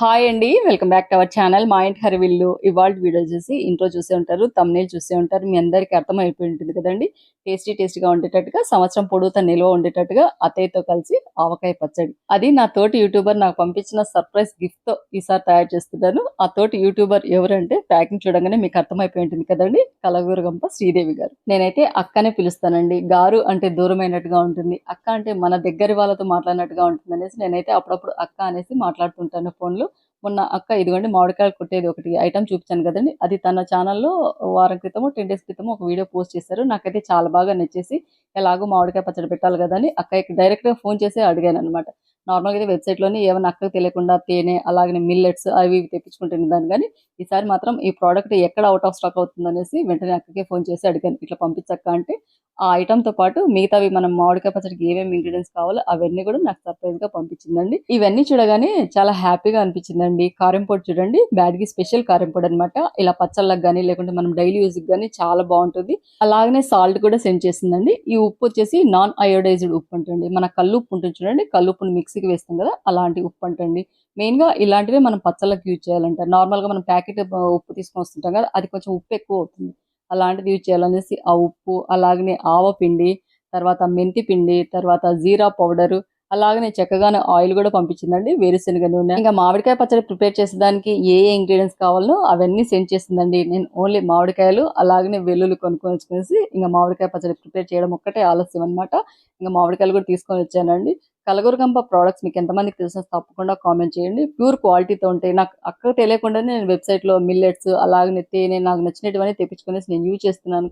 Hi అండి welcome back to our channel. మా ఇంటి హరివిల్లు ఇవాళ వీడియో చూసి ఇంట్రో చూసే ఉంటారు తమ్నేల్ చూసే ఉంటారు. మీ అందరికీ అర్థమైపోయి ఉంటుంది కదండి. టేస్టీ టేస్టీగా ఉండేటట్టుగా సంవత్సరం పొడుగుతా నిల్వ ఉండేటట్టుగా అత్తయ్యతో కలిసి ఆవకాయ పచ్చడి. అది నా తోటి యూట్యూబర్ నాకు పంపించిన సర్ప్రైజ్ గిఫ్ట్తో ఈసారి తయారు చేస్తున్నాను. ఆ తోటి యూట్యూబర్ ఎవరంటే ప్యాకింగ్ చూడగానే మీకు అర్థమైపోయి ఉంటుంది కదండి కలగూరగంప శ్రీదేవి గారు. నేనైతే అక్కనే పిలుస్తానండి. గారు అంటే దూరమైనట్టుగా ఉంటుంది. అక్క అంటే మన దగ్గర వాళ్ళతో మాట్లాడినట్టుగా ఉంటుంది అనేసి నేనైతే అప్పుడప్పుడు అక్క అనేసి మాట్లాడుతుంటాను ఫోన్లో. మొన్న అక్క ఇదిగోండి మామిడికాయలు కొట్టేది ఒకటి ఐటమ్ చూపించాను కదండి. అది తన ఛానల్లో వారం క్రితము టెన్ డేస్ క్రితము ఒక వీడియో పోస్ట్ చేశారు. నాకైతే చాలా బాగా నచ్చేసి ఎలాగో మామిడికాయ పచ్చడి పెట్టాలి కదా అని అక్కకి డైరెక్ట్గా ఫోన్ చేసి అడిగాను అనమాట నార్మల్గా అయితే వెబ్సైట్లోనే ఏమైనా అక్కకు తెలియకుండా తేనె అలాగే మిల్లెట్స్ అవి ఇవి తెప్పించుకుంటుంది దాన్ని కానీ ఈసారి మాత్రం ఈ ప్రోడక్ట్ ఎక్కడ అవుట్ ఆఫ్ స్టాక్ అవుతుందనేసి వెంటనే అక్కకే ఫోన్ చేసి అడిగాను. ఇట్లా పంపించక్క అంటే ఆ ఐటమ్తో పాటు మిగతావి మనం మామిడికాయ పచ్చడికి ఏమేమి ఇంగ్రీడియంట్స్ కావాలో అవన్నీ కూడా నాకు సర్ప్రైజ్గా పంపించిందండి. ఇవన్నీ చూడగానే చాలా హ్యాపీగా అనిపించిందండి. కారం పొడి చూడండి. బ్యాడ్కి స్పెషల్ కారం పొడి అనమాట ఇలా పచ్చళ్ళకి కానీ లేకుంటే మనం డైలీ యూజ్కి కానీ చాలా బాగుంటుంది. అలాగనే సాల్ట్ కూడా సెండ్ చేసిందండి. ఈ ఉప్పు వచ్చేసి నాన్ అయోడైజ్డ్ ఉప్పు అంటండి. మన కల్లు ఉప్పు ఉంటుంది చూడండి. కల్లుప్పును మిక్సీకి వేస్తాం కదా అలాంటి ఉప్పు అంటండి. మెయిన్గా ఇలాంటివే మనం పచ్చళ్ళకి యూజ్ చేయాలంట నార్మల్గా మనం ప్యాకెట్ ఉప్పు తీసుకొని వస్తుంటాం కదా అది కొంచెం ఉప్పు ఎక్కువ అవుతుంది. అలాంటిది యూజ్ చేయాలనేసి ఆ ఉప్పు అలాగనే ఆవపిండి తర్వాత మెంతి పిండి తర్వాత జీరా పౌడరు అలాగనే చక్కగానే ఆయిల్ కూడా పంపించిందండి వేరుశనగ నూనె. ఇంకా మామిడికాయ పచ్చడి ప్రిపేర్ చేసేదానికి ఏ ఏ ఇంగ్రీడియంట్స్ కావాలో అవన్నీ సెండ్ చేసిందండి. నేను ఓన్లీ మామిడికాయలు అలాగనే వెల్లుల్లి కొనుక్కొని వచ్చుకునేసి ఇంకా మామిడికాయ పచ్చడి ప్రిపేర్ చేయడం ఒక్కటే ఆలస్యం అన్నమాట. ఇంకా మామిడికాయలు కూడా తీసుకొని వచ్చానండి. కలగూరగంప ప్రోడక్ట్స్ మీకు ఎంతమందికి తెలిసిన తప్పకుండా కామెంట్ చేయండి. ప్యూర్ క్వాలిటీతో ఉంటాయి నాకు అక్క తెలియకుండానే నేను వెబ్సైట్లో మిల్లెట్స్ అలాగనే తేనె నాకు నచ్చినటువన్నీ తెప్పించుకునేసి నేను యూజ్ చేస్తున్నాను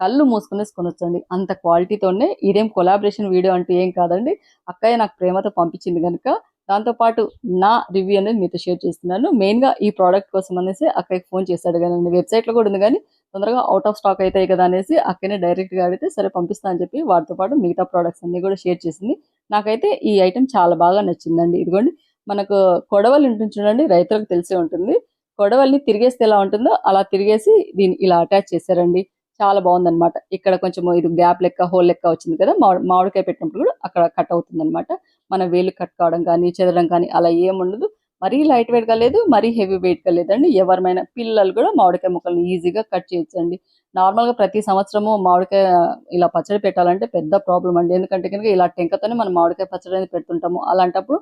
కళ్ళు మూసుకునేసి కొనొచ్చండి. అంత క్వాలిటీతోనే ఇదేం కొలాబరేషన్ వీడియో అంటూ ఏం కాదండి. అక్కయ్య నాకు ప్రేమతో పంపించింది కనుక దాంతోపాటు నా రివ్యూ అనేది మీతో షేర్ చేస్తున్నాను. మెయిన్గా ఈ ప్రోడక్ట్ కోసం అనేసి అక్కడికి ఫోన్ చేశాడు కానీ వెబ్సైట్లో కూడా ఉంది కానీ తొందరగా అవుట్ ఆఫ్ స్టాక్ అవుతాయి కదా అనేసి అక్కనే డైరెక్ట్గా అడిగితే సరే పంపిస్తా అని చెప్పి వాటితో పాటు మిగతా ప్రోడక్ట్స్ అన్ని కూడా షేర్ చేసింది. నాకైతే ఈ ఐటెం చాలా బాగా నచ్చిందండి. ఇదిగోండి మనకు కొడవలు ఉంటుంది చూడండి రైతులకు తెలిసే ఉంటుంది. కొడవలిని తిరిగేస్తే ఎలా ఉంటుందో అలా తిరిగేసి దీన్ని ఇలా అటాచ్ చేశారండి. చాలా బాగుందనమాట ఇక్కడ కొంచెం ఇది గ్యాప్ లెక్క హోల్ లెక్క వచ్చింది కదా మామిడి మామిడికాయ పెట్టినప్పుడు కూడా అక్కడ కట్ అవుతుంది అనమాట మన వేలు కట్ కావడం కానీ చెదడం కానీ అలా ఏముండదు మరీ లైట్ వెయిట్గా లేదు మరీ హెవీ వెయిట్గా లేదండి. ఎవరిమైనా పిల్లలు కూడా మామిడికాయ ముక్కల్ని ఈజీగా కట్ చేయొచ్చండి. నార్మల్గా ప్రతి సంవత్సరము మామిడికాయ ఇలా పచ్చడి పెట్టాలంటే పెద్ద ప్రాబ్లం అండి. ఎందుకంటే కనుక ఇలా టెంకతోనే మనం మామిడికాయ పచ్చడి అనేది పెడుతుంటాము. అలాంటప్పుడు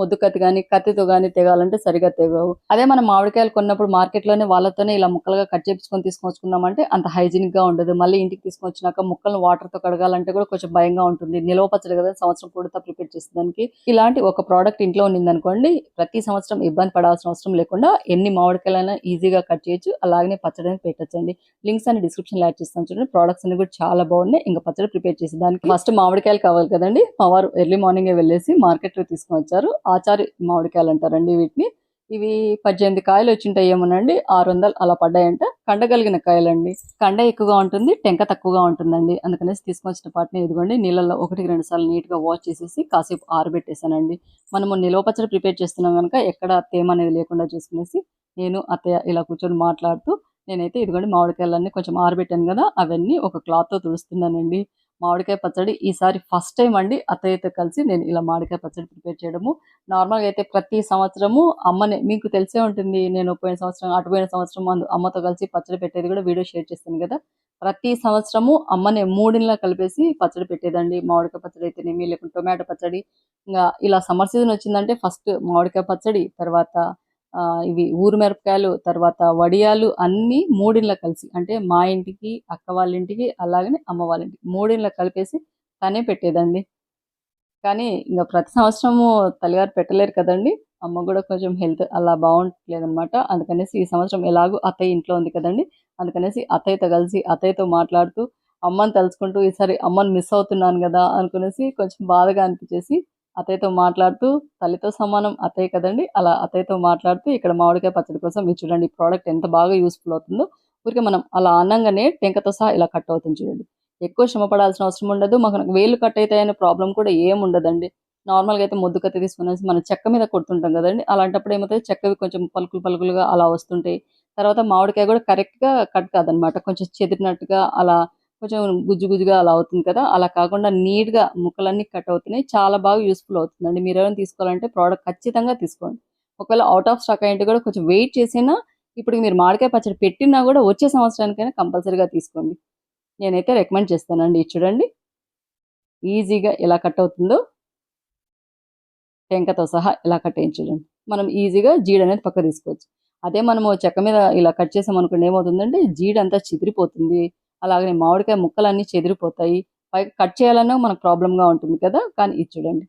ముద్దు కత్తి కానీ కత్తితో కానీ తెగాలంటే సరిగా తెగవు. అదే మనం మామిడికాయలు కొన్నప్పుడు మార్కెట్లోనే వాళ్ళతోనే ఇలా ముక్కలుగా కట్ చేపించుకొని తీసుకొచ్చుకున్నామంటే అంత హైజీనిక్గా ఉండదు. మళ్ళీ ఇంటికి తీసుకొచ్చినాక ముక్కలను వాటర్తో కడగాలంటే కూడా కొంచెం భయంగా ఉంటుంది. నిలవ పచ్చడి కదా సంవత్సరం పూర్తిగా ప్రిపేర్ చేసేదానికి. ఇలాంటి ఒక ప్రోడక్ట్ ఇంట్లో ఉండిందనుకోండి ప్రతి సంవత్సరం ఇబ్బంది పడాల్సిన అవసరం లేకుండా ఎన్ని మామిడికాయలైనా ఈజీగా కట్ చేయొచ్చు. అలాగనే పచ్చడి పెట్టచ్చండి. లింక్స్ అని డిస్క్రిప్షన్ యాడ్ చేస్తాను చూడండి. ప్రోడక్ట్స్ అన్ని కూడా చాలా బాగున్నాయి. ఇంకా పచ్చడి ప్రిపేర్ చేసేదానికి ఫస్ట్ మామిడికాయలు కావాలి కదండి. మా వారు ఎర్లీ మార్నింగ్ వెళ్ళేసి మార్కెట్లో తీసుకొని వచ్చారు ఆచారి మామిడికాయలు అంటారండి వీటిని. ఇవి పద్దెనిమిది కాయలు వచ్చింటాయి ఏమోనండి ఆరు వందలు అలా పడ్డాయంట. కండగలిగిన కాయలండి. కండ ఎక్కువగా ఉంటుంది టెంక తక్కువగా ఉంటుందండి. అందుకనేసి తీసుకొచ్చిన పాటిని ఇదిగోండి నీళ్ళల్లో ఒకటికి రెండు సార్లు నీట్గా వాష్ చేసేసి కాసేపు ఆరబెట్టేసానండి మనము నిలవ పచ్చడి ప్రిపేర్ చేస్తున్నాం కనుక ఎక్కడ తేమ అనేది లేకుండా చూసుకునేసి నేను అత్తయ్య ఇలా కూర్చొని మాట్లాడుతూ నేనైతే ఇదిగోండి మామిడికాయలన్నీ కొంచెం ఆరబెట్టాను కదా అవన్నీ ఒక క్లాత్తో తుడుస్తున్నానండి. మామిడికాయ పచ్చడి ఈసారి ఫస్ట్ టైం అండి. అత్తయ్యతో కలిసి నేను ఇలా మామిడికాయ పచ్చడి ప్రిపేర్ చేయడము. నార్మల్గా అయితే ప్రతి సంవత్సరము అమ్మనే మీకు తెలిసే ఉంటుంది నేను పోయిన సంవత్సరం అటు పోయిన సంవత్సరం అందు- అమ్మతో కలిసి పచ్చడి పెట్టేది కూడా వీడియో షేర్ చేస్తాను కదా. ప్రతి సంవత్సరము అమ్మనే మూడిన్లా కలిపేసి పచ్చడి పెట్టేదండి. మామిడికాయ పచ్చడి అయితేనేమి లేకుంటే టొమాటో పచ్చడి. ఇంకా ఇలా సమ్మర్ సీజన్ వచ్చిందంటే ఫస్ట్ మామిడికాయ పచ్చడి తర్వాత ఇవి ఊరు మిరపకాయలు తర్వాత వడియాలు అన్నీ మూడిన్ల కలిసి అంటే మా ఇంటికి అక్క వాళ్ళ ఇంటికి అలాగనే అమ్మ వాళ్ళ ఇంటికి మూడిన్ల కలిపేసి తనే పెట్టేదండి. కానీ ఇంకా ప్రతి సంవత్సరము తల్లిగారు పెట్టలేరు కదండి. అమ్మ కూడా కొంచెం హెల్త్ అలా బాగుంటలేదనమాట. అందుకనేసి ఈ సంవత్సరం ఎలాగో అత్తయ్య ఇంట్లో ఉంది కదండి. అందుకనేసి అత్తయ్యతో కలిసి అత్తయ్యతో మాట్లాడుతూ అమ్మని తలుచుకుంటూ ఈసారి అమ్మని మిస్ అవుతున్నాను కదా అనుకునేసి కొంచెం బాధగా అనిపించేసి అతయ్యతో మాట్లాడుతూ తల్లితో సమానం అతయ్య కదండి. అలా అతయ్యతో మాట్లాడుతూ ఇక్కడ మామిడికాయ పచ్చడి కోసం మీరు చూడండి ఈ ప్రోడక్ట్ ఎంత బాగా యూస్ఫుల్ అవుతుందో. ఊరికే మనం అలా అనంగానే టెంకతో సహా ఇలా కట్ అవుతుంది చూడండి. ఎక్కువ శ్రమ పడాల్సిన అవసరం ఉండదు. మాకు వేలు కట్ అవుతాయనే ప్రాబ్లం కూడా ఏం ఉండదండి. నార్మల్గా అయితే ముద్దు కత్తి తీసుకునేసి మనం చెక్క మీద కొడుతుంటాం కదండి. అలాంటప్పుడు ఏమవుతుంది చెక్కవి కొంచెం పలుకులు పలుకులుగా అలా వస్తుంటాయి. తర్వాత మామిడికాయ కూడా కరెక్ట్గా కట్ కాదనమాట. కొంచెం చెదిరినట్టుగా అలా కొంచెం గుజ్జు గుజ్జుగా అలా అవుతుంది కదా? అలా కాకుండా నీట్గా ముక్కలన్నీ కట్ అవుతున్నాయి. చాలా బాగా యూస్ఫుల్ అవుతుందండి. మీరు ఎవరైనా తీసుకోవాలంటే ప్రోడక్ట్ ఖచ్చితంగా తీసుకోండి. ఒకవేళ అవుట్ ఆఫ్ స్టాక్ అయ్యింటే కూడా కొంచెం వెయిట్ చేసినా ఇప్పుడు మీరు మామిడికాయ పచ్చడి పెట్టినా కూడా వచ్చే సంవత్సరానికైనా కంపల్సరీగా తీసుకోండి. నేనైతే రికమెండ్ చేస్తానండి. చూడండి. ఈజీగా ఎలా కట్ అవుతుందో టెంకతో సహా ఎలా కట్ చూడండి. మనం ఈజీగా జీడ అనేది పక్క తీసుకోవచ్చు. అదే మనము చెక్క మీద ఇలా కట్ చేసాం అనుకోండి ఏమవుతుందంటే జీడ అంతా చిదిరిపోతుంది. అలాగనే మామిడికాయ ముక్కలన్నీ చెదిరిపోతాయి. పైకి కట్ చేయాలన్నా మనకు ప్రాబ్లంగా ఉంటుంది కదా? కానీ ఇది చూడండి.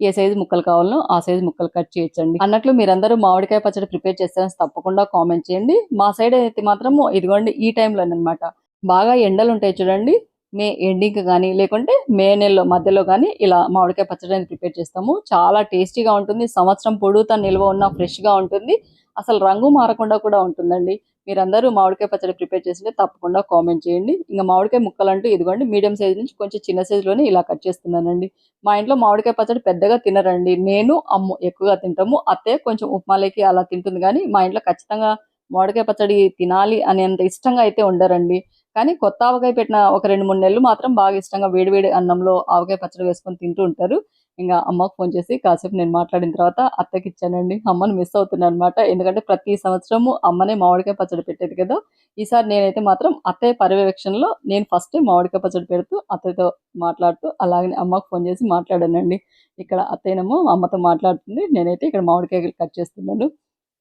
ఏ సైజు ముక్కలు కావాలనో ఆ సైజు ముక్కలు కట్ చేయొచ్చండి. అన్నట్లు మీరందరూ మామిడికాయ పచ్చడి ప్రిపేర్ చేస్తారని తప్పకుండా కామెంట్ చేయండి. మా సైడ్ అయితే మాత్రం ఇదిగోండి ఈ టైంలోనమాట బాగా ఎండలు ఉంటాయి చూడండి. మే ఎండింగ్ కానీ లేకుంటే మే నెలలో మధ్యలో కానీ ఇలా మామిడికాయ పచ్చడి అనేది ప్రిపేర్ చేస్తాము. చాలా టేస్టీగా ఉంటుంది. సంవత్సరం పొడుగుతా నిల్వ ఉన్న ఫ్రెష్గా ఉంటుంది. అసలు రంగు మారకుండా కూడా ఉంటుందండి. మీరందరూ మామిడికాయ పచ్చడి ప్రిపేర్ చేసింటే తప్పకుండా కామెంట్ చేయండి. ఇంకా మామిడికాయ ముక్కలు అంటూ ఇదిగోండి మీడియం సైజ్ నుంచి కొంచెం చిన్న సైజులోనే ఇలా కట్ చేస్తున్నానండి. మా ఇంట్లో మామిడికాయ పచ్చడి పెద్దగా తినరండి. నేను అమ్ము ఎక్కువగా తింటాము అత్తయ్య కొంచెం ఉప్మాలకి అలా తింటుంది. కానీ మా ఇంట్లో ఖచ్చితంగా మామిడికాయ పచ్చడి తినాలి అనేంత ఇష్టంగా అయితే ఉండరండి. కానీ కొత్త ఆవకాయ పెట్టిన ఒక రెండు మూడు నెలలు మాత్రం బాగా ఇష్టంగా వేడివేడి అన్నంలో ఆవకాయ పచ్చడి వేసుకొని తింటూ ఉంటారు. ఇంకా అమ్మకు ఫోన్ చేసి కాసేపు నేను మాట్లాడిన తర్వాత అత్తకి ఇచ్చానండి. అమ్మని మిస్ అవుతున్నాను అనమాట ఎందుకంటే ప్రతి సంవత్సరము అమ్మనే మామిడికాయ పచ్చడి పెట్టేది కదా. ఈసారి నేనైతే మాత్రం అత్తయ్య పర్యవేక్షణలో నేను ఫస్ట్ మామిడికాయ పచ్చడి పెడుతూ అత్తయ్యతో మాట్లాడుతూ అలాగే అమ్మకు ఫోన్ చేసి మాట్లాడానండి. ఇక్కడ అత్తయ్యనేమో అమ్మతో మాట్లాడుతుంది. నేనైతే ఇక్కడ మామిడికాయలు కట్ చేస్తున్నాను.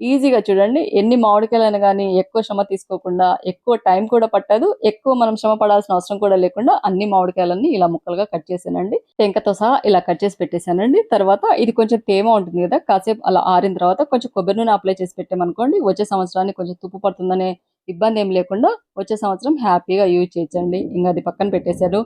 ఈజీగా చూడండి. ఎన్ని మామిడికాయలైనా కానీ ఎక్కువ శ్రమ తీసుకోకుండా ఎక్కువ టైం కూడా పట్టదు. ఎక్కువ మనం శ్రమ పడాల్సిన అవసరం కూడా లేకుండా అన్ని మామిడికాయలన్నీ ఇలా ముక్కలుగా కట్ చేశానండి. టెంకతో సహా ఇలా కట్ చేసి పెట్టేశానండి. తర్వాత ఇది కొంచెం తేమ ఉంటుంది కదా కాసేపు అలా ఆరిన తర్వాత కొంచెం కొబ్బరి నూనె అప్లై చేసి పెట్టామనుకోండి వచ్చే సంవత్సరానికి కొంచెం తుప్పు పడుతుందనే ఇబ్బంది ఏం లేకుండా వచ్చే సంవత్సరం హ్యాపీగా యూజ్ చేయొచ్చండి. ఇంకా అది పక్కన పెట్టేశారు.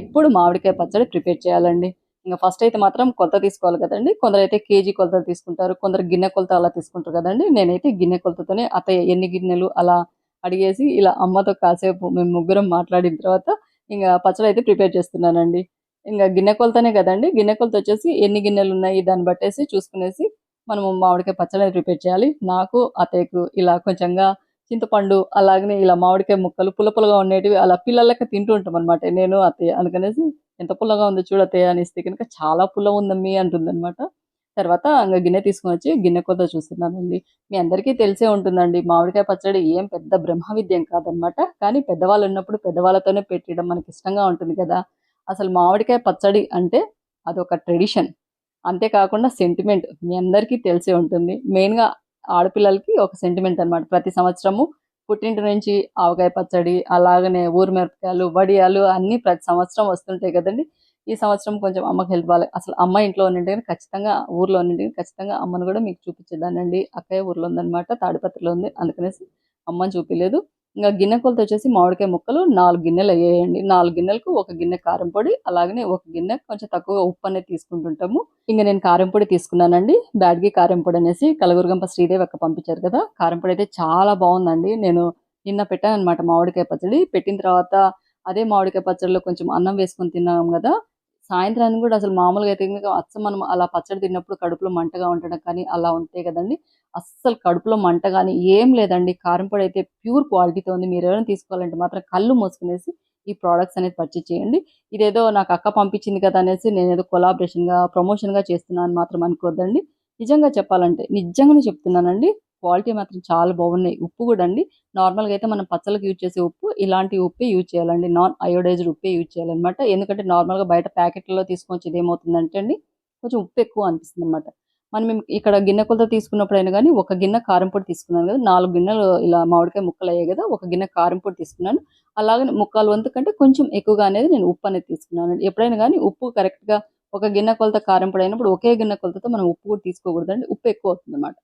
ఇప్పుడు మామిడికాయ పచ్చడి ప్రిపేర్ చేయాలండి. ఇంకా ఫస్ట్ అయితే మాత్రం కొలత తీసుకోవాలి కదండి. కొందరైతే కేజీ కొలతలు తీసుకుంటారు కొందరు గిన్నె కొలత అలా తీసుకుంటారు కదండి. నేనైతే గిన్నె కొలతతోనే అత్తయ్య ఎన్ని గిన్నెలు అలా అడిగేసి ఇలా అమ్మతో కాసేపు మేము ముగ్గురం మాట్లాడిన తర్వాత ఇంకా పచ్చడి అయితే ప్రిపేర్ చేస్తున్నానండి. ఇంకా గిన్నె కొలతనే కదండి. గిన్నె కొలత వచ్చేసి ఎన్ని గిన్నెలు ఉన్నాయి దాన్ని బట్టేసి చూసుకునేసి మనము మామిడికాయ పచ్చడి ప్రిపేర్ చేయాలి. నాకు అతయ్యకు ఇలా కొంచెంగా చింతపండు అలాగనే ఇలా మామిడికాయ ముక్కలు పుల్ల పుల్లగా ఉండేటివి అలా పిల్లలకి తింటూ ఉంటాం అనమాట నేను అత్తయ్య అందుకనేసి ఎంత పుల్లగా ఉందో చూడతే అనేస్తే కనుక చాలా పుల్ల ఉందమ్మి అంటుంది అనమాట తర్వాత ఇంకా గిన్నె తీసుకొని వచ్చి గిన్నె కొద్ద చూస్తున్నానండి. మీ అందరికీ తెలిసే ఉంటుందండి మామిడికాయ పచ్చడి ఏం పెద్ద బ్రహ్మ విద్యం కాదనమాట కానీ పెద్దవాళ్ళు ఉన్నప్పుడు పెద్దవాళ్ళతోనే పెట్టడం మనకి ఇష్టంగా ఉంటుంది కదా. అసలు మామిడికాయ పచ్చడి అంటే అదొక ట్రెడిషన్. అంతేకాకుండా సెంటిమెంట్ మీ అందరికీ తెలిసే ఉంటుంది. మెయిన్గా ఆడపిల్లలకి ఒక సెంటిమెంట్ అన్నమాట. ప్రతి సంవత్సరము పుట్టింటి నుంచి ఆవకాయ పచ్చడి అలాగనే ఊరు మిరపకాయలు వడియాలు అన్నీ ప్రతి సంవత్సరం వస్తుంటాయి కదండి. ఈ సంవత్సరం కొంచెం అమ్మకి హెల్ప్ బాగాలేదు అసలు అమ్మ ఇంట్లో ఉన్నింటే కానీ ఖచ్చితంగా ఊర్లో ఉన్నింటే కానీ ఖచ్చితంగా అమ్మను కూడా మీకు చూపించేదానండి అక్కయ్య ఊర్లో ఉందన్నమాట తాడిపత్రిలో ఉంది. అందుకనేసి అమ్మని చూపించలేదు ఇంకా గిన్నె కొలత వచ్చేసి మామిడికాయ ముక్కలు నాలుగు గిన్నెలు వేయండి నాలుగు గిన్నెలకు ఒక గిన్నె కారం పొడి అలాగనే ఒక గిన్నె కొంచెం తక్కువ ఉప్పు అనేది తీసుకుంటుంటాము. ఇంకా నేను కారం పొడి తీసుకున్నానండి. బ్యాడ్గి కారం పొడి అనేసి కలగురుగంప శ్రీదేవి అక్క పంపించారు కదా. కారం పొడి అయితే చాలా బాగుందండి. నేను నిన్న పెట్టాను అనమాట మామిడికాయ పచ్చడి. పెట్టిన తర్వాత అదే మామిడికాయ పచ్చడిలో కొంచెం అన్నం వేసుకొని తిన్నాం కదా. సాయంత్రానికి కూడా అసలు మామూలుగా అయితే కనుక అచ్చం మనం అలా పచ్చడి తిన్నప్పుడు కడుపులో మంటగా ఉండడం కానీ అలా ఉంటాయి కదండి అస్సలు కడుపులో మంట కానీ ఏం లేదండి. కారం పొడి అయితే ప్యూర్ క్వాలిటీతో ఉంది. మీరు ఎవరైనా తీసుకోవాలంటే మాత్రం కళ్ళు మూసుకునేసి ఈ ప్రోడక్ట్స్ అనేది పర్చేజ్ చేయండి. ఇదేదో నాకు అక్క పంపించింది కదా అనేసి నేను ఏదో కొలాబరేషన్గా ప్రమోషన్గా చేస్తున్నాను మాత్రం అనుకోవద్దండి నిజంగా చెప్పాలంటే నిజంగానే చెప్తున్నానండి. క్వాలిటీ మాత్రం చాలా బాగున్నాయి. ఉప్పు కూడా అండి. నార్మల్గా అయితే మనం పచ్చళ్ళకి యూజ్ చేసే ఉప్పు ఇలాంటి ఉప్పే యూజ్ చేయాలండి. నాన్ అయోడైజ్డ్ ఉప్పే యూజ్ చేయాలన్నమాట. ఎందుకంటే నార్మల్గా బయట ప్యాకెట్లలో తీసుకొచ్చేది ఏమవుతుందంటే అండి కొంచెం ఉప్పు ఎక్కువ అనిపిస్తుంది అనమాట మనం ఇక్కడ గిన్నె కొలత తీసుకున్నప్పుడైనా కానీ ఒక గిన్నె కారం పొడి తీసుకున్నాను కదా నాలుగు గిన్నెలు ఇలా మామిడికాయ ముక్కలు అయ్యాయి కదా ఒక గిన్నె కారం పొడి తీసుకున్నాను. అలాగే ముక్కాలు వంతు కంటే కొంచెం ఎక్కువగా అనేది నేను ఉప్పు అనేది తీసుకున్నాను. ఎప్పుడైనా కానీ ఉప్పు కరెక్ట్గా ఒక గిన్నె కొలత కారం పొడి అయినప్పుడు ఒకే గిన్నె కొలతతో మనం ఉప్పు కూడా తీసుకోకూడదండి. ఉప్పు ఎక్కువ అవుతుంది అనమాట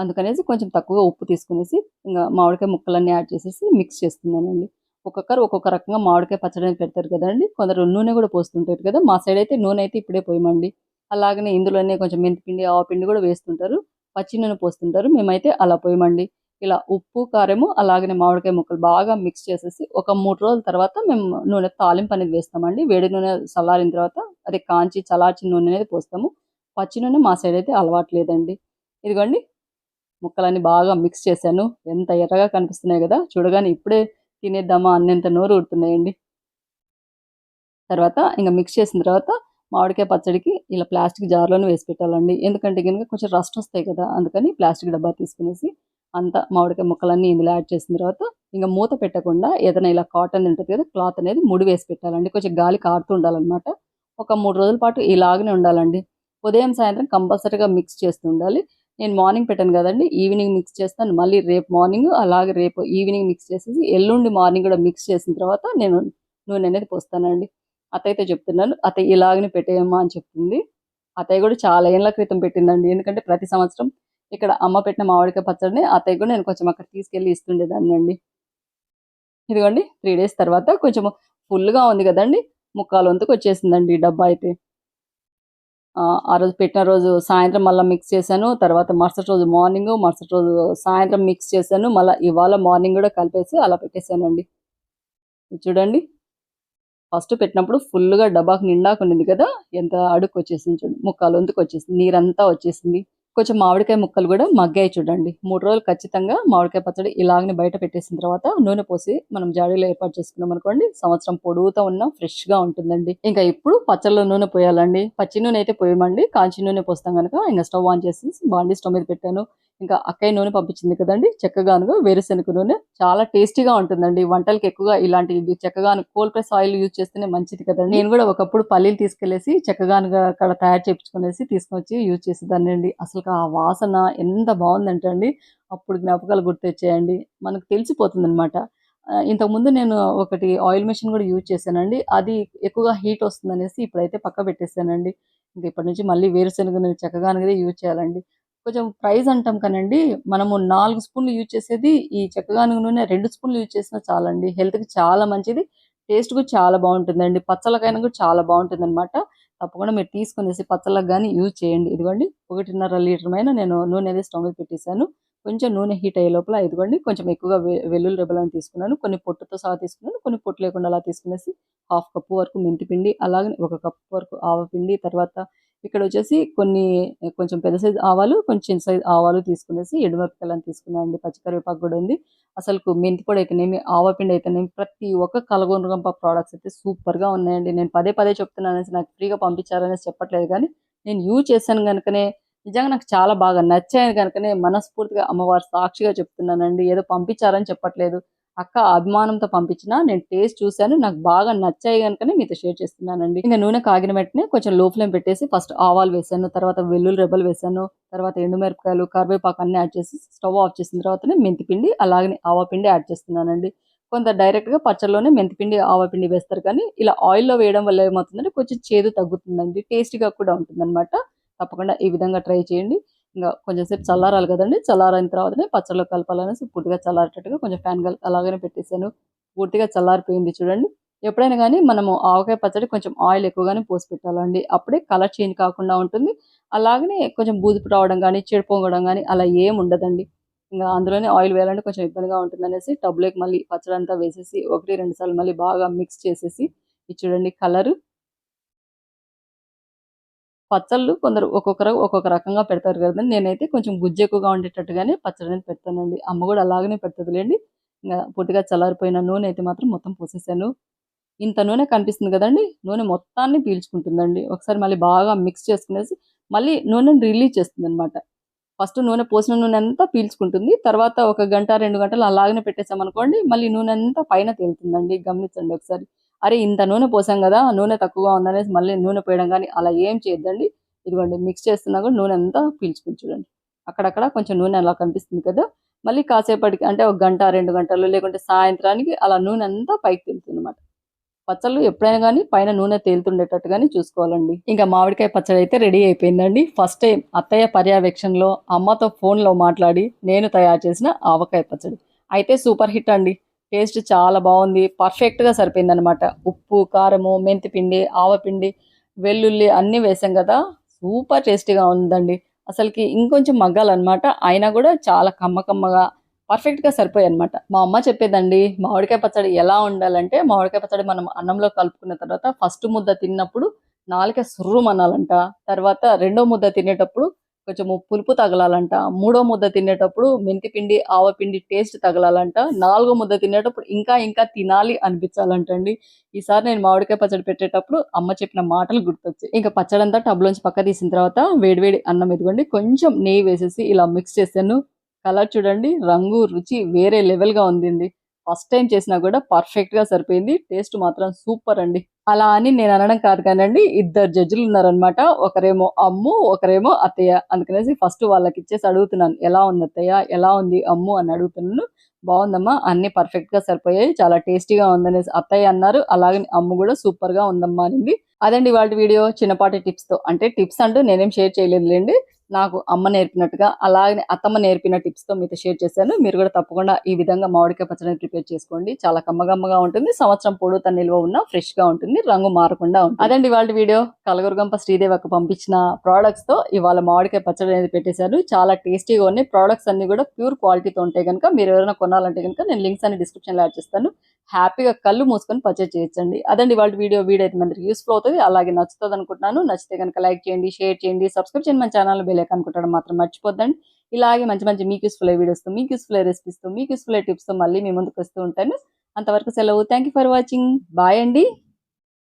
అందుకనేసి కొంచెం తక్కువగా ఉప్పు తీసుకునేసి ఇంకా మామిడికాయ ముక్కలన్నీ యాడ్ చేసేసి మిక్స్ చేస్తున్నానండి. ఒక్కొక్కరు ఒక్కొక్క రకంగా మామిడికాయ పచ్చడి పెడతారు కదండి. కొందరు నూనె కూడా పోస్తుంటారు కదా. మా సైడ్ అయితే నూనె అయితే ఇప్పుడే పోయమండి. అలాగనే ఇందులోనే కొంచెం మెంతిపిండి ఆవపిండి కూడా వేస్తుంటారు. పచ్చి నూనె పోస్తుంటారు. మేమైతే అలా పోయమండి. ఇలా ఉప్పు కారము అలాగనే మామిడికాయ ముక్కలు బాగా మిక్స్ చేసేసి ఒక మూడు రోజుల తర్వాత మేము నూనె తాలింపు అనేది వేస్తామండి. వేడి నూనె చల్లారిన తర్వాత అదే కాంచి చల్లార్చిన నూనె అనేది పోస్తాము. పచ్చి నూనె మా సైడ్ అయితే అలవాటు లేదండి. ఇదిగోండి ముక్కలన్నీ బాగా మిక్స్ చేశాను ఎంత ఎర్రగా కనిపిస్తున్నాయి కదా చూడగానే ఇప్పుడే తినేద్దామా అన్నంత నోరు ఉడుతున్నాయండి తర్వాత ఇంకా మిక్స్ చేసిన తర్వాత మామిడికాయ పచ్చడికి ఇలా ప్లాస్టిక్ జార్‌లోనే వేసి పెట్టాలండి. ఎందుకంటే కనుక కొంచెం రస్ట్ వస్తాయి కదా! అందుకని ప్లాస్టిక్ డబ్బా తీసుకునేసి అంతా మామిడికాయ ముక్కలన్నీ ఇందులో యాడ్ చేసిన తర్వాత ఇంకా మూత పెట్టకుండా ఏదైనా ఇలా కాటన్ ఉంటుంది కదా! క్లాత్ అనేది ముడి వేసి పెట్టాలండి. కొంచెం గాలి కారుతూ ఉండాలన్నమాట ఒక మూడు రోజుల పాటు ఇలాగనే ఉండాలండి. ఉదయం, సాయంత్రం కంపల్సరీగా మిక్స్ చేస్తూ ఉండాలి. నేను మార్నింగ్ పెట్టాను కదండి ఈవినింగ్ మిక్స్ చేస్తాను. మళ్ళీ రేపు మార్నింగ్ అలాగే రేపు ఈవినింగ్ మిక్స్ చేసేసి ఎల్లుండి మార్నింగ్ కూడా మిక్స్ చేసిన తర్వాత నేను నూనె అనేది పోస్తానండి. అత్తయ్యతో చెప్తున్నాను. అత్తయ్య ఇలాగనే పెట్టేయమ్మా అని చెప్తుంది. అత్తయ్య కూడా చాలా ఏళ్ళ క్రితం పెట్టిందండి. ఎందుకంటే ప్రతి సంవత్సరం ఇక్కడ అమ్మ పెట్టిన మామిడికాయ పచ్చడిని అత్తయ్య కూడా నేను కొంచెం అక్కడ తీసుకెళ్ళి ఇస్తుండేదాన్ని అండి ఇదిగోండి త్రీ డేస్ తర్వాత కొంచెం ఫుల్‌గా ఉంది కదండి ముక్కాలు వంతుకు వచ్చేసిందండి డబ్బా అయితే. ఆ! రోజు పెట్టిన రోజు సాయంత్రం మళ్ళీ మిక్స్ చేశాను. తర్వాత మరుసటి రోజు మార్నింగ్ మరుసటి రోజు సాయంత్రం మిక్స్ చేశాను. మళ్ళీ ఇవాళ మార్నింగ్ కూడా కలిపేసి అలా పెట్టేశానండి చూడండి. ఫస్ట్ పెట్టినప్పుడు ఫుల్‌గా డబ్బాకి నిండాకు ఉండింది కదా! ఎంత అడుక్కొచ్చేసింది చూడండి. వచ్చేసింది నీరంతా వచ్చేసింది. కొంచెం మామిడికాయ ముక్కలు కూడా మగ్గాయి చూడండి. మూడు రోజులు ఖచ్చితంగా మామిడికాయ పచ్చడి ఇలాగనే బయట పెట్టేసిన తర్వాత నూనె పోసి మనం జాడీలో ఏర్పాటు చేసుకున్నాం అనుకోండి సంవత్సరం పొడుగుతా ఉన్నా ఫ్రెష్‌గా ఉంటుందండి. ఇంకా ఇప్పుడు పచ్చళ్ళలో నూనె పోయాలండి. పచ్చి నూనె అయితే పోయమండి. కాంచి నూనె పోస్తాం గనక ఇంకా స్టవ్ ఆన్ చేసి బాండీ స్టవ్ మీద పెట్టాను. ఇంకా అక్కయ్య నూనె పంపించింది కదండి చెక్కగానుగ, వేరుశనగ నూనె చాలా టేస్టీగా ఉంటుందండి. వంటలకి ఎక్కువగా ఇలాంటి చెక్కగాను చెక్కగానుగ కోల్డ్ ప్రెస్ ఆయిల్ యూజ్ చేస్తేనే మంచిది కదండి నేను కూడా ఒకప్పుడు పల్లీలు తీసుకెళ్ళేసి చెక్కగానుగా అక్కడ తయారు చేపించుకునేసి తీసుకొచ్చి యూజ్ చేసేదాన్నండి. అసలుకి ఆ వాసన ఎంత బాగుందంటే అండి అప్పుడు జ్ఞాపకాలు గుర్తొచ్చాయండి. మనకు తెలిసిపోతుందనమాట. అనమాట ఇంతకుముందు నేను ఒకటి ఆయిల్ మెషిన్ కూడా యూజ్ చేశానండి. అది ఎక్కువగా హీట్ వస్తుందనేసి ఇప్పుడైతే పక్క పెట్టేసానండి. ఇంక ఇప్పటి నుంచి మళ్ళీ వేరుశనగ నూనె యూజ్ చేయాలండి. కొంచెం ప్రైజ్ అంటాం కానండి మనము నాలుగు స్పూన్లు యూజ్ చేసేది ఈ చెక్కగానుగ నూనె రెండు స్పూన్లు యూజ్ చేసినా చాలండి. హెల్త్‌కి చాలా మంచిది. టేస్ట్ కూడా చాలా బాగుంటుందండి పచ్చలకైనా కూడా చాలా బావుంటుందనమాట. తప్పకుండా మీరు తీసుకునేసి పచ్చళ్ళకు కానీ యూజ్ చేయండి. ఇదిగోండి 1.5 లీటర్ పైన నేను నూనె అనేది స్టవ్ మీద పెట్టేశాను కొంచెం నూనె హీట్ అయ్యే లోపల ఇదిగోండి కొంచెం ఎక్కువగా వె వెల్లుల్లి రెబ్బలను తీసుకున్నాను. కొన్ని పొట్టుతో సహా తీసుకున్నాను. కొన్ని పొట్టు లేకుండా అలా తీసుకునేసి హాఫ్ కప్పు వరకు మెంతిపిండి అలాగే ఒక కప్పు వరకు ఆవపిండి, తర్వాత ఇక్కడ వచ్చేసి కొన్ని కొంచెం పెద్ద సైజు ఆవాలు, కొంచెం చిన్న సైజు ఆవాలు తీసుకునేసి ఎండుమిరపకాయలను తీసుకున్నానండి. పచ్చి కరివేపాకు కూడా ఉంది. అసలు మెంతి పొడి అయితేనేమి, ఆవపిండి అయితేనేమి ప్రతి ఒక్క కలగొనగంప ప్రోడక్ట్స్ అయితే సూపర్‌గా ఉన్నాయండి. నేను పదే పదే చెప్తున్నాననేసి నాకు ఫ్రీగా పంపించారనేసి చెప్పట్లేదు కానీ నేను యూజ్ చేశాను కనుకనే నిజంగా నాకు చాలా బాగా నచ్చాయి కనుకనే మనస్ఫూర్తిగా అమ్మవారి సాక్షిగా చెప్తున్నానండి. ఏదో పంపించారని చెప్పట్లేదు. అక్క అభిమానంతో పంపించిన నేను టేస్ట్ చూశాను నాకు బాగా నచ్చాయి కనుకనే మీతో షేర్ చేస్తున్నానండి. ఇంకా నూనె కాగిన వెంటనే కొంచెం లో ఫ్లేమ్ పెట్టేసి ఫస్ట్ ఆవాలు వేసాను తర్వాత వెల్లుల్లి రెబ్బలు వేశాను. తర్వాత ఎండుమిరపకాయలు, కరివేపాకు అన్నీ యాడ్ చేసి స్టవ్ ఆఫ్ చేసిన తర్వాతనే మెంతిపిండి అలాగే ఆవపిండి యాడ్ చేస్తున్నానండి. కొంత డైరెక్ట్‌గా పచ్చల్లోనే మెంతిపిండి, ఆవపిండి వేస్తారు కానీ ఇలా ఆయిల్‌లో వేయడం వల్ల ఏమవుతుందంటే కొంచెం చేదు తగ్గుతుందండి. టేస్టీగా కూడా ఉంటుందన్నమాట తప్పకుండా ఈ విధంగా ట్రై చేయండి. ఇంకా కొంచెం సేపు చల్లారాలి కదండి చల్లారిన తర్వాతనే పచ్చళ్ళు కలపాలనేసి పూర్తిగా చల్లారేటట్టుగా కొంచెం ఫ్యాన్ గాలికి అలాగనే పెట్టేసాను. పూర్తిగా చల్లారిపోయింది చూడండి. ఎప్పుడైనా కానీ మనము ఆవకాయ పచ్చడి కొంచెం ఆయిల్ ఎక్కువగానే పోసి పెట్టాలండి. అప్పుడే కలర్ చేంజ్ కాకుండా ఉంటుంది. అలాగనే కొంచెం బూజుపు రావడం కానీ చెడు పొంగడం అలా ఏం ఉండదండి. ఇంకా అందులోనే ఆయిల్ వేయాలంటే కొంచెం ఇబ్బందిగా ఉంటుందనేసి టబ్‌లోకి మళ్ళీ పచ్చడి అంతా వేసేసి 1, 2 సార్లు మళ్ళీ బాగా మిక్స్ చేసేసి ఇది చూడండి కలరు పచ్చళ్ళు కొందరు ఒక్కొక్కరు ఒక్కొక్క రకంగా పెడతారు కదండి నేనైతే కొంచెం గుజ్జు ఎక్కువగా ఉండేటట్టుగానే పచ్చడి అనేది పెడతానండి. అమ్మ కూడా అలాగనే పెడుతుందిలేండి ఇంకా పొట్టిగా చల్లారిపోయిన నూనె అయితే మాత్రం మొత్తం పోసేసాను. ఇంత నూనె కనిపిస్తుంది కదండి నూనె మొత్తాన్ని పీల్చుకుంటుందండి. ఒకసారి మళ్ళీ బాగా మిక్స్ చేసుకునేసి మళ్ళీ నూనెని రిలీజ్ చేస్తుందనమాట. ఫస్ట్ నూనె పోసిన నూనె అంతా పీల్చుకుంటుంది. తర్వాత ఒక గంట, రెండు గంటలు అలాగనే పెట్టేసామనుకోండి మళ్ళీ నూనె అంతా పైన తేలుతుందండి. గమనించండి ఒకసారి. అరే! ఇంత నూనె పోసాం కదా నూనె తక్కువగా ఉందనేసి మళ్ళీ నూనె పోయడం కానీ అలా ఏం చేయొద్దండి. ఇదిగోండి మిక్స్ చేస్తున్నా కూడా నూనె అంతా పీల్చుకుని చూడండి. అక్కడక్కడ కొంచెం నూనె అలా కనిపిస్తుంది కదా! మళ్ళీ కాసేపటికి అంటే ఒక గంట, రెండు గంటలు లేకుంటే సాయంత్రానికి అలా నూనె అంతా పైకి తేలుతుందనమాట. పచ్చళ్ళు ఎప్పుడైనా కానీ పైన నూనె తేలుతుండేటట్టుగానే చూసుకోవాలండి. ఇంకా మామిడికాయ పచ్చడి అయితే రెడీ అయిపోయిందండి. ఫస్ట్ టైం అత్తయ్య పర్యవేక్షణలో అమ్మతో ఫోన్‌లో మాట్లాడి నేను తయారు చేసిన ఆవకాయ పచ్చడి. అయితే సూపర్ హిట్ అండి. టేస్ట్ చాలా బాగుంది పర్ఫెక్ట్‌గా సరిపోయిందనమాట. ఉప్పు, కారము, మెంతిపిండి, ఆవపిండి, వెల్లుల్లి అన్నీ వేసాం కదా సూపర్ టేస్టీగా ఉందండి. అసలుకి ఇంకొంచెం మగ్గాలనమాట. అయినా కూడా చాలా కమ్మ కమ్మగా పర్ఫెక్ట్‌గా సరిపోయాయన్నమాట. మా అమ్మ చెప్పేదండి మామిడికాయ పచ్చడి ఎలా ఉండాలంటే మామిడికాయ పచ్చడి మనం అన్నంలో కలుపుకున్న తర్వాత ఫస్ట్ ముద్ద తిన్నప్పుడు నాలుక సుర్రుమనాలంట. తర్వాత రెండో ముద్ద తినేటప్పుడు కొంచెము పులుపు తగలాలంట. మూడో ముద్ద తినేటప్పుడు మెంతి పిండి ఆవపిండి టేస్ట్ తగలాలంట. నాలుగో ముద్ద తినేటప్పుడు ఇంకా ఇంకా తినాలి అనిపించాలంటండి. ఈసారి నేను మామిడికాయ పచ్చడి పెట్టేటప్పుడు అమ్మ చెప్పిన మాటలు గుర్తొచ్చాయి. ఇంకా పచ్చడి అంతా టబ్లోంచి పక్క తీసిన తర్వాత వేడివేడి అన్నం ఎదుగుండి కొంచెం నెయ్యి వేసేసి ఇలా మిక్స్ చేశాను. కలర్ చూడండి రంగు రుచి వేరే లెవెల్గా ఉందండి. ఫస్ట్ టైం చేసినా కూడా పర్ఫెక్ట్గా సరిపోయింది. టేస్ట్ మాత్రం సూపర్ అండి. అలా అని నేను అనడం కాదు కానండి ఇద్దరు జడ్జిలు ఉన్నారనమాట ఒకరేమో అమ్ము ఒకరేమో అత్తయ్య అందుకనేసి ఫస్ట్ వాళ్ళకి ఇచ్చేసి అడుగుతున్నాను ఎలా ఉంది అత్తయ్య? ఎలా ఉంది అమ్ము? అని అడుగుతున్నాను. బాగుందమ్మా అన్ని పర్ఫెక్ట్గా సరిపోయాయి చాలా టేస్టీగా ఉందనేసి అత్తయ్య అన్నారు. అలాగే అమ్ము కూడా సూపర్గా ఉందమ్మా అనింది. అదండి వాళ్ళ వీడియో. చిన్నపాటి టిప్స్తో. అంటే టిప్స్ అంటూ నేనేం షేర్ చేయలేదులేండి. నాకు అమ్మ నేర్పినట్టుగా అలాగే అత్తమ్మ నేర్పిన టిప్స్తో మీతో షేర్ చేశాను. మీరు కూడా తప్పకుండా ఈ విధంగా మామిడికాయ పచ్చడిని ప్రిపేర్ చేసుకోండి. చాలా కమ్మగమ్మగా ఉంటుంది. సంవత్సరం పొడుగుతా నిల్వ ఉన్న ఫ్రెష్గా ఉంటుంది. రంగు మారకుండా ఉంటుంది. అదండి వాళ్ళ వీడియో. కలగూరగంప శ్రీదేవకు పంపించిన ప్రోడక్ట్స్తో ఇవాళ మామిడికాయ పచ్చడి అనేది పెట్టేశారు. చాలా టేస్టీగా ఉన్నాయి. ప్రోడక్ట్స్ అన్ని కూడా ప్యూర్ క్వాలిటీతో ఉంటాయి కనుక మీరు ఎవరైనా కొనాలంటే కనుక నేను లింక్స్ అన్ని డిస్క్రిప్షన్లో యాడ్ చేస్తాను. హ్యాపీగా కళ్ళు మూసుకొని పర్చేజ్ చేయొచ్చండి. అదండి వాళ్ళ వీడియో వీడియో అయితే మందికి యూస్ఫుల్ అవుతుంది. అలాగే నచ్చుతుంది అనుకుంటున్నాను. నచ్చితే కనుక లైక్ చేయండి షేర్ చేయండి సబ్స్క్రైబ్ చేయండి. మన ఛానల్ బెలేక్ అనుకుంటాడు మాత్రం మర్చిపోద్దండి. ఇలాగే మంచి మంచి మీకు యూస్ఫుల్ వీడియోస్తో మీకు యూస్ఫుల్ రెసిపీస్తో మీకు యూస్ఫుల్ టిప్స్తో మళ్ళీ మీ ముందుకు వస్తూ ఉంటాను. అంతవరకు సెలవు. Thank you for watching bye అండి.